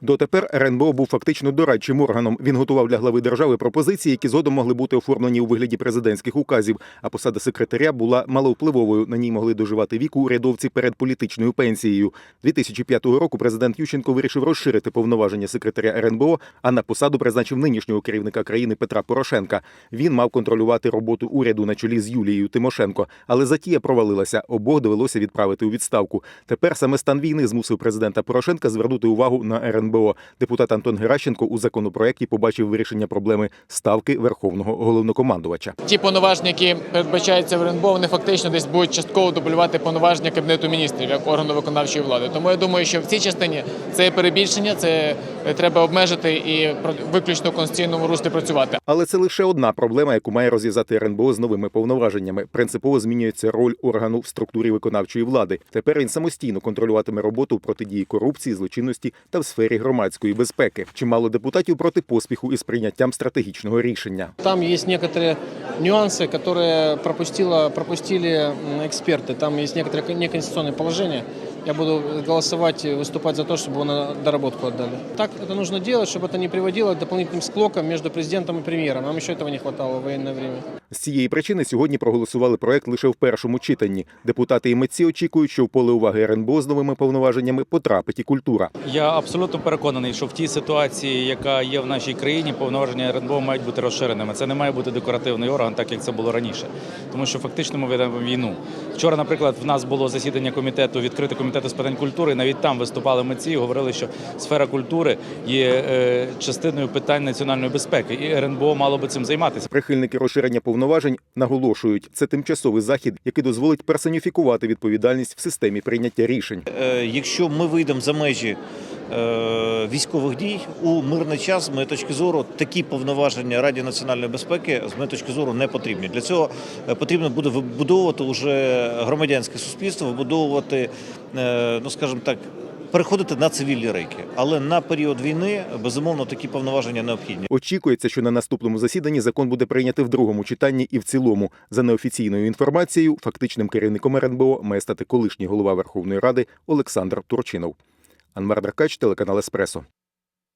Дотепер РНБО був фактично дорадчим органом. Він готував для глави держави пропозиції, які згодом могли бути оформлені у вигляді президентських указів. А посада секретаря була маловпливовою. На ній могли доживати віку урядовці перед політичною пенсією. 2005 року президент Ющенко вирішив розширити повноваження секретаря РНБО, а на посаду призначив нинішнього керівника країни Петра Порошенка. Він мав контролювати роботу уряду на чолі з Юлією Тимошенко, але затія провалилася. Обох довелося відправити у відставку. Тепер саме стан війни змусив президента Порошенка звернути увагу на РНБО. Депутат Антон Геращенко у законопроекті побачив вирішення проблеми ставки верховного головнокомандувача. Ті повноваження, які передбачаються в РНБО, вони фактично десь будуть частково дублювати повноваження Кабінету міністрів як органу виконавчої влади. Тому я думаю, що в цій частині це перебільшення, це треба обмежити і про- виключно в конституційному руслі працювати. Але це лише одна проблема, яку має розв'язати РНБО з новими повноваженнями. Принципово змінюється роль органу в структурі виконавчої влади. Тепер він самостійно контролюватиме роботу в протидії корупції, злочинності та в сфері громадської безпеки. Чимало депутатів проти поспіху із прийняттям стратегічного рішення. Там есть некоторые нюансы, которые пропустила, пропустили м, эксперты. Там есть некоторые неконституционные положения. Я буду голосовать, и выступать за то, чтобы его на доработку отдали. Так это нужно делать, чтобы это не приводило к дополнительным склокам между президентом и премьером. Нам еще этого не хватало в военное время. З цієї причини сьогодні проголосували проект лише в першому читанні. Депутати і митці очікують, що в поле уваги РНБО з новими повноваженнями потрапить і культура. Я абсолютно переконаний, що в тій ситуації, яка є в нашій країні, повноваження РНБО мають бути розширеними. Це не має бути декоративний орган, так як це було раніше. Тому що фактично ми ведемо війну. Вчора, наприклад, в нас було засідання комітету, відкрите комітету з питань культури. і Навіть там виступали митці і говорили, що сфера культури є е, частиною питань національної безпеки, і РНБО мало би цим займатися. Прихильники розширення повноважень наголошують, це тимчасовий захід, який дозволить персоніфікувати відповідальність в системі прийняття рішень. Е, Якщо ми вийдемо за межі військових дій у мирний час, з моєї точки зору, такі повноваження Раді національної безпеки з моєї точки зору не потрібні. Для цього е, потрібно буде вибудовувати уже громадянське суспільство, вибудовувати, е, ну скажімо так. Переходити на цивільні рейки, але на період війни безумовно такі повноваження необхідні. Очікується, що на наступному засіданні закон буде прийнятий в другому читанні і в цілому. За неофіційною інформацією, фактичним керівником РНБО має стати колишній голова Верховної Ради Олександр Турчинов. Анмар Дракач, телеканал Еспресо.